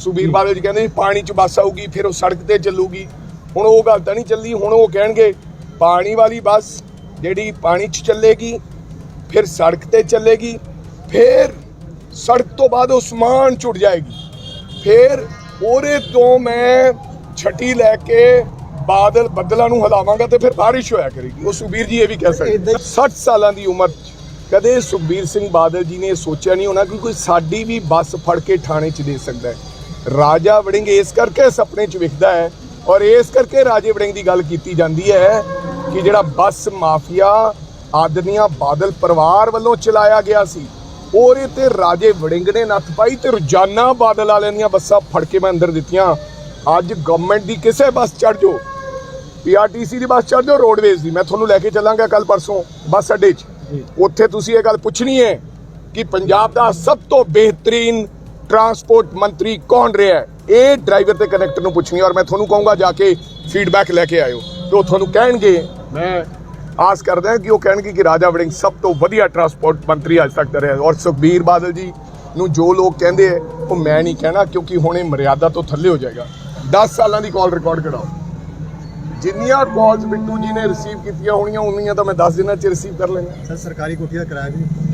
ਸੁਬੀਰ ਬਾਦਲ ਜੀ ਕਹਿੰਦੇ ਸੀ ਪਾਣੀ 'ਚ ਬੱਸ ਆਊਗੀ, ਫਿਰ ਉਹ ਸੜਕ ਤੇ ਚੱਲੂਗੀ। ਹੁਣ ਉਹ ਗੱਲ ਤਾਂ ਨਹੀਂ ਚੱਲੀ ਹੁਣ ਉਹ ਕਹਿਣਗੇ, ਪਾਣੀ ਵਾਲੀ ਬੱਸ ਜਿਹੜੀ ਪਾਣੀ 'ਚ ਚੱਲੇਗੀ, ਫਿਰ ਸੜਕ ਤੇ ਚੱਲੇਗੀ, ਫਿਰ ਸੜਕ ਤੋਂ ਬਾਅਦ ਉਹ ਸਮਾਨ ਛੁੱਟ ਜਾਏਗੀ। ਫਿਰ ਉਹਦੇ ਤੋਂ ਮੈਂ ਛਟੀ ਲੈ ਕੇ ਬਾਦਲ ਬੱਦਲਾਂ ਨੂੰ ਹਿਲਾਵਾਂਗਾ ਤੇ ਫਿਰ ਬਾਰਿਸ਼ ਹੋਇਆ ਕਰੇਗੀ। ਉਹ ਸੁਖਬੀਰ ਜੀ ਇਹ ਵੀ ਕਹਿ ਸਕਦੇ 60 ਸਾਲਾਂ ਦੀ ਉਮਰ 'ਚ ਕਦੇ ਸੁਖਬੀਰ ਸਿੰਘ ਬਾਦਲ ਜੀ ਨੇ ਇਹ ਸੋਚਿਆ ਨਹੀਂ ਹੋਣਾ ਕਿ ਕੋਈ ਸਾਡੀ ਵੀ ਬੱਸ ਫੜ ਕੇ ਥਾਣੇ 'ਚ ਦੇ ਸਕਦਾ ਹੈ। ਰਾਜਾ ਵੜਿੰਗ ਇਸ ਕਰਕੇ ਸੁਪਨੇ 'ਚ ਵਿਖਦਾ ਹੈ ਔਰ ਇਸ ਕਰਕੇ ਰਾਜੇ ਵੜਿੰਗ ਦੀ ਗੱਲ ਕੀਤੀ ਜਾਂਦੀ ਹੈ ਕਿ ਜਿਹੜਾ ਬੱਸ ਮਾਫੀਆ ਆਦਮੀਆਂ ਬਾਦਲ ਪਰਿਵਾਰ ਵੱਲੋਂ ਚਲਾਇਆ ਗਿਆ ਸੀ ਉਹਦੇ ਤੇ ਰਾਜੇ ਵੜਿੰਗ ਨੇ ਨੱਥ ਪਾਈ ਤੇ ਰੋਜ਼ਾਨਾ ਬਾਦਲ ਵਾਲਿਆਂ ਦੀਆਂ ਬੱਸਾਂ ਫੜ ਕੇ ਮੈਂ ਅੰਦਰ ਦਿੱਤੀਆਂ। ਅੱਜ ਗਵਰਨਮੈਂਟ ਦੀ ਕਿਸੇ ਬੱਸ ਚੜ ਜਾਓ ਪੀਆਰਟੀਸੀ ਦੀ ਬੱਸ ਚੜ ਜਾਓ ਰੋਡਵੇਜ਼ ਦੀ। ਮੈਂ ਤੁਹਾਨੂੰ ਲੈ ਕੇ ਚੱਲਾਂਗਾ ਕੱਲ ਪਰਸੋਂ ਬੱਸ ਅੱਡੇ 'ਚ। ਉੱਥੇ ਤੁਸੀਂ ਇਹ ਗੱਲ ਪੁੱਛਣੀ ਹੈ ਕਿ ਪੰਜਾਬ ਦਾ ਸਭ ਤੋਂ ਬਿਹਤਰੀਨ ਟਰਾਂਸਪੋਰਟ ਮੰਤਰੀ ਕੌਣ ਰਿਹਾ ਇਹ ਡਰਾਈਵਰ ਤੇ ਕਨੈਕਟਰ ਨੂੰ ਪੁੱਛਣੀ ਔਰ ਮੈਂ ਤੁਹਾਨੂੰ ਕਹੂੰਗਾ ਜਾ ਕੇ ਫੀਡਬੈਕ ਲੈ ਕੇ ਆਇਓ। ਤੇ ਉਹ ਤੁਹਾਨੂੰ ਕਹਿਣਗੇ, ਮੈਂ ਆਸ ਕਰਦਾ ਕਿ ਉਹ ਕਹਿਣਗੇ ਕਿ ਰਾਜਾ ਵੜਿੰਗ ਸਭ ਤੋਂ ਵਧੀਆ ਟਰਾਂਸਪੋਰਟ ਮੰਤਰੀ ਅੱਜ ਤੱਕ ਦਾ ਰਿਹਾ ਔਰ ਸੁਖਬੀਰ ਬਾਦਲ ਜੀ ਨੂੰ ਜੋ ਲੋਕ ਕਹਿੰਦੇ ਹੈ ਉਹ ਮੈਂ ਨਹੀਂ ਕਹਿਣਾ ਕਿਉਂਕਿ ਹੁਣ ਇਹ ਮਰਿਆਦਾ ਤੋਂ ਥੱਲੇ ਹੋ ਜਾਏਗਾ। 10 ਸਾਲਾਂ ਦੀ ਕਾਲ ਰਿਕਾਰਡ ਕਰਾਓ ਜਿੰਨੀਆਂ ਕਾਲਸ ਬਿੱਟੂ ਜੀ ਨੇ ਰਿਸੀਵ ਕੀਤੀਆਂ ਹੋਣੀਆਂ, ਉਨੀਆਂ ਤਾਂ ਮੈਂ 10 ਦਿਨਾਂ 'ਚ ਰਿਸੀਵ ਕਰ ਲੈਣਾ ਸਰ, ਸਰਕਾਰੀ ਕੋਠੀ ਦਾ ਕਿਰਾਇਆ ਵੀ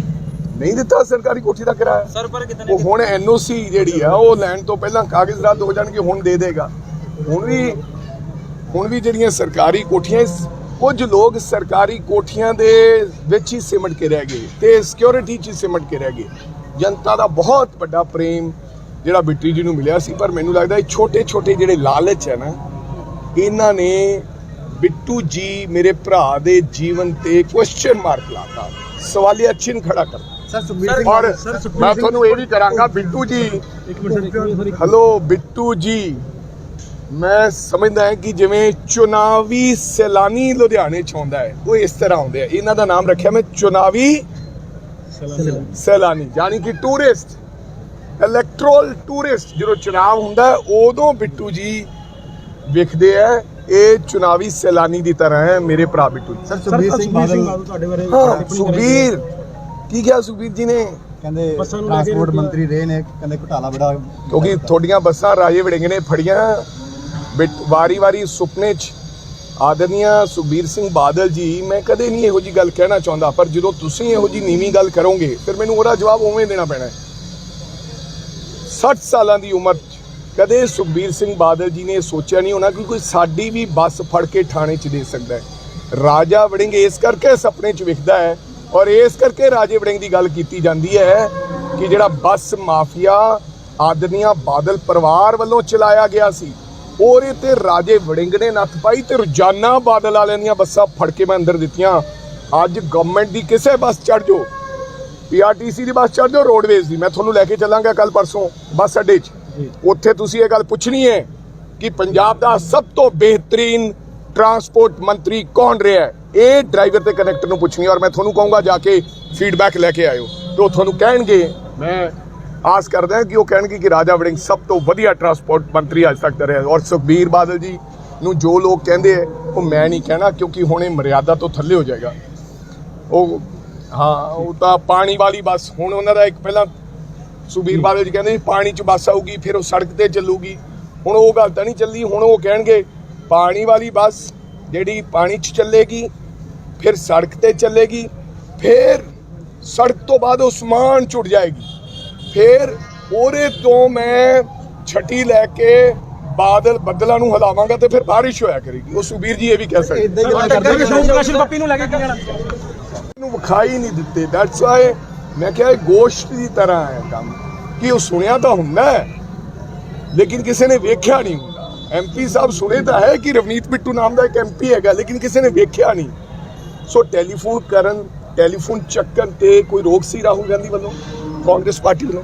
ਨਹੀਂ ਦਿੱਤਾ ਸਰਕਾਰੀ ਕੋਠੀ ਦਾ ਕਿਰਾਇਆ। ਸਰ ਪਰ ਕਿਤਨੇ ਉਹ ਹੁਣ ਐਨਓਸੀ ਜਿਹੜੀ ਆ ਉਹ ਲੈਣ ਤੋਂ ਪਹਿਲਾਂ ਕਾਗਜ਼ ਰੱਦ ਹੋ ਜਾਣਗੇ ਹੁਣ ਦੇ ਦੇਗਾ। ਹੁਣ ਵੀ ਹੁਣ ਵੀ ਜਿਹੜੀਆਂ ਸਰਕਾਰੀ ਕੋਠੀਆਂ ਕੁਝ ਲੋਕ ਸਰਕਾਰੀ ਕੋਠੀਆਂ ਦੇ ਵਿੱਚ ਹੀ ਸਿਮਟ ਕੇ ਰਹਿ ਗਏ ਤੇ ਸਿਕਿਉਰਿਟੀ 'ਚ ਹੀ ਸਿਮਟ ਕੇ ਰਹਿ ਗਏ। ਜਨਤਾ ਦਾ ਬਹੁਤ ਵੱਡਾ ਪ੍ਰੇਮ ਜਿਹੜਾ ਬਿੱਟੀ ਜੀ ਨੂੰ ਮਿਲਿਆ ਸੀ ਪਰ ਮੈਨੂੰ ਲੱਗਦਾ ਇਹ ਛੋਟੇ ਛੋਟੇ ਜਿਹੜੇ ਲਾਲਚ ਹੈ ਨਾ ਇਹਨਾਂ ਨੇ ਬਿੱਟੂ ਜੀ ਮੇਰੇ ਭਰਾ ਦੇ ਜੀਵਨ ਤੇ ਕੁਐਸਚਨ ਮਾਰਕ ਲਾਤਾ। ਸਵਾਲੀਆ ਚਿੰਨ੍ਹ ਖੜਾ ਕਰਤਾ ਸਰ ਸੁਖਬੀਰ ਸਿੰਘ ਔਰ ਮੈਂ ਤੁਹਾਨੂੰ ਇਹ ਵੀ ਕਰਾਂਗਾ ਬਿੱਟੂ ਜੀ। ਇੱਕ ਮਿੰਟ ਸਰ ਹਲੋ ਬਿੱਟੂ ਜੀ। ਮੈਂ ਸਮਝਦਾ ਹਾਂ ਕਿ ਜਿਵੇਂ ਚੁਣਾਵੀ ਸੈਲਾਨੀ ਲੁਧਿਆਣੇ ਚ ਆਉਂਦਾ ਹੈ ਉਹ ਇਸ ਤਰ੍ਹਾਂ ਆਉਂਦੇ ਆ। ਇਹਨਾਂ ਦਾ ਨਾਮ ਰੱਖਿਆ ਮੈਂ ਚੁਣਾਵੀ ਸੈਲਾਨੀ। ਯਾਨੀ ਕਿ ਟੂਰਿਸਟ ਇਲੈਕਟਰਲ ਟੂਰਿਸਟ ਜਦੋਂ ਚੁਣਾਵ ਹੁੰਦਾ ਹੈ, ਉਦੋਂ ਬਿੱਟੂ ਜੀ ਵਿਖਦੇ ਆ। ਇਹ ਚੁਣਾਵੀ ਸੈਲਾਨੀ ਦੀ ਤਰ੍ਹਾਂ ਹੈ ਮੇਰੇ ਭਰਾ ਬਿੱਟੂ ਜੀ। ਸਰ ਸੁਖਬੀਰ ਸਿੰਘ ਬਾਦਲ ਤੁਹਾਡੇ ਬਾਰੇ ਹਾਂ ਸੁਖਬੀਰ। ਕੀ ਕਿਹਾ ਸੁਖਬੀਰ ਜੀ ਨੇ? ਕਹਿੰਦੇ ਬੱਸਾਂ ਨੂੰ ਲੈ ਕੇ ਟਰਾਂਸਪੋਰਟ ਮੰਤਰੀ ਰਹੇ ਨੇ ਕਹਿੰਦੇ ਘੁਟਾਲਾ ਬੜਾ ਕਿਉਂਕਿ ਤੁਹਾਡੀਆਂ ਬੱਸਾਂ ਰਾਜੇ ਵੜਿੰਗ ਨੇ ਫੜੀਆਂ। ਵਾਰੀ-ਵਾਰੀ ਸੁਪਨੇ 'ਚ ਆਦਰਨੀਆ ਸੁਖਬੀਰ ਸਿੰਘ ਬਾਦਲ ਜੀ ਮੈਂ ਕਦੇ ਨਹੀਂ ਇਹੋ ਜੀ ਗੱਲ ਕਹਿਣਾ ਚਾਹੁੰਦਾ ਪਰ ਜਦੋਂ ਤੁਸੀਂ ਇਹੋ ਜੀ ਨੀਵੀਂ ਗੱਲ ਕਰੋਗੇ ਫਿਰ ਮੈਨੂੰ ਉਹਦਾ ਜਵਾਬ ਉਵੇਂ ਦੇਣਾ ਪੈਣਾ ਹੈ। 60 ਸਾਲਾਂ ਦੀ ਉਮਰ 'ਚ ਕਦੇ ਸੁਖਬੀਰ ਸਿੰਘ ਬਾਦਲ ਜੀ ਨੇ ਸੋਚਿਆ ਨਹੀਂ ਹੋਣਾ ਕਿ ਕੋਈ ਸਾਡੀ ਵੀ ਬੱਸ ਫੜ ਕੇ ਥਾਣੇ 'ਚ ਦੇ ਸਕਦਾ ਹੈ। ਰਾਜਾ ਵੜਿੰਗ ਇਸ ਕਰਕੇ ਸੁਪਨੇ 'ਚ ਵਿਖਦਾ ਹੈ ਔਰ ਇਸ ਕਰਕੇ ਰਾਜੇ ਵੜਿੰਗ ਦੀ ਗੱਲ ਕੀਤੀ ਜਾਂਦੀ ਹੈ ਕਿ ਜਿਹੜਾ ਬੱਸ ਮਾਫੀਆ ਆਦਮੀਆਂ ਬਾਦਲ ਪਰਿਵਾਰ ਵੱਲੋਂ ਚਲਾਇਆ ਗਿਆ ਸੀ ਉਹਦੇ ਤੇ ਰਾਜੇ ਵੜਿੰਗ ਨੇ ਨੱਥ ਪਾਈ ਤੇ ਰੋਜ਼ਾਨਾ ਬਾਦਲ ਵਾਲਿਆਂ ਦੀਆਂ ਬੱਸਾਂ ਫੜ ਕੇ ਮੈਂ ਅੰਦਰ ਦਿੱਤੀਆਂ। ਅੱਜ ਗਵਰਨਮੈਂਟ ਦੀ ਕਿਸੇ ਬੱਸ ਚੜ ਜਾਓ ਪੀਆਰਟੀਸੀ ਦੀ ਬੱਸ ਚੜ ਜਾਓ ਰੋਡਵੇਜ਼ ਦੀ। ਮੈਂ ਤੁਹਾਨੂੰ ਲੈ ਕੇ ਚੱਲਾਂਗਾ ਕੱਲ ਪਰਸੋਂ ਬੱਸ ਅੱਡੇ 'ਚ। ਉੱਥੇ ਤੁਸੀਂ ਇਹ ਗੱਲ ਪੁੱਛਣੀ ਹੈ ਕਿ ਪੰਜਾਬ ਦਾ ਸਭ ਤੋਂ ਬਿਹਤਰੀਨ ਟਰਾਂਸਪੋਰਟ ਮੰਤਰੀ ਕੌਣ ਰਿਹਾ ਹੈ? ਇਹ ਡਰਾਈਵਰ ਤੇ ਕਨੈਕਟਰ ਨੂੰ ਪੁੱਛਣੀ ਔਰ ਮੈਂ ਤੁਹਾਨੂੰ ਕਹੂੰਗਾ ਜਾ ਕੇ ਫੀਡਬੈਕ ਲੈ ਕੇ ਆਇਓ। ਤੇ ਉਹ ਤੁਹਾਨੂੰ ਕਹਿਣਗੇ, ਮੈਂ ਆਸ ਕਰਦਾ ਕਿ ਉਹ ਕਹਿਣਗੇ ਕਿ ਰਾਜਾ ਵੜਿੰਗ ਸਭ ਤੋਂ ਵਧੀਆ ਟਰਾਂਸਪੋਰਟ ਮੰਤਰੀ ਅੱਜ ਤੱਕ ਦਾ ਰਿਹਾ। ਔਰ ਸੁਖਬੀਰ ਬਾਦਲ ਜੀ ਨੂੰ ਜੋ ਲੋਕ ਕਹਿੰਦੇ ਹੈ ਉਹ ਮੈਂ ਨਹੀਂ ਕਹਿਣਾ ਕਿਉਂਕਿ ਹੁਣ ਇਹ ਮਰਿਆਦਾ ਤੋਂ ਥੱਲੇ ਹੋ ਜਾਏਗਾ। ਉਹ, ਹਾਂ, ਉਹ ਤਾਂ ਪਾਣੀ ਵਾਲੀ ਬੱਸ, ਹੁਣ ਉਹਨਾਂ ਦਾ ਇੱਕ ਪਹਿਲਾਂ ਸੁਖਬੀਰ ਬਾਦਲ ਜੀ ਕਹਿੰਦੇ ਸੀ, ਪਾਣੀ 'ਚ ਬੱਸ ਆਊਗੀ, ਫਿਰ ਉਹ ਸੜਕ ਤੇ ਚੱਲੂਗੀ। ਹੁਣ ਉਹ ਗੱਲ ਤਾਂ ਨਹੀਂ ਚੱਲੀ, ਹੁਣ ਉਹ ਕਹਿਣਗੇ, ਪਾਣੀ ਵਾਲੀ ਬੱਸ ਜਿਹੜੀ ਪਾਣੀ 'ਚ ਚੱਲੇਗੀ ਫਿਰ ਸੜਕ ਤੇ ਚੱਲੇਗੀ ਫਿਰ ਸੜਕ ਤੋਂ ਬਾਅਦ ਉਹ ਸਮਾਨ ਛੁੱਟ ਜਾਏਗੀ। ਫਿਰ ਉਹਦੇ ਤੋਂ ਮੈਂ ਛਟੀ ਲੈ ਕੇ ਬਾਦਲ ਬੱਦਲਾਂ ਨੂੰ ਹਿਲਾਵਾਂਗਾ ਤੇ ਫਿਰ ਬਾਰਿਸ਼ ਹੋਇਆ ਕਰੇਗੀ। ਉਹ ਸੁਬੀਰ ਜੀ ਇਹ ਵੀ ਕਹਿ ਸਕਦੇ ਪੱਪੀ ਲੈ ਕੇ ਨੂੰ। ਵਿਖਾਈ ਨਹੀਂ ਦਿੱਤੇ। ਦੈਟਸ ਵਾਈ ਮੈਂ ਕਿਹਾ ਇਹ ਗੋਸ਼ਟ ਦੀ ਤਰ੍ਹਾਂ ਹੈ ਕੰਮ। ਕਿ ਉਹ ਸੁਣਿਆ ਤਾਂ ਹੁੰਦਾ ਹੈ ਲੇਕਿਨ ਕਿਸੇ ਨੇ ਵੇਖਿਆ ਨਹੀਂ ਹੁੰਦਾ। ਐਮਪੀ ਸਾਹਿਬ ਸੁਣੇ ਤਾਂ ਹੈ ਕਿ ਰਵਨੀਤ ਬਿੱਟੂ ਨਾਮ ਦਾ ਇੱਕ ਐਮਪੀ ਹੈਗਾ ਲੇਕਿਨ ਕਿਸੇ ਨੇ ਵੇਖਿਆ ਨਹੀਂ। ਸੋ ਟੈਲੀਫੋਨ ਕਰਨ ਟੈਲੀਫੋਨ ਚੱਕਣ ਤੇ ਕੋਈ ਰੋਕ ਸੀ ਰਾਹੁਲ ਗਾਂਧੀ ਵੱਲੋਂ? ਕਾਂਗਰਸ ਪਾਰਟੀ ਵੱਲੋਂ?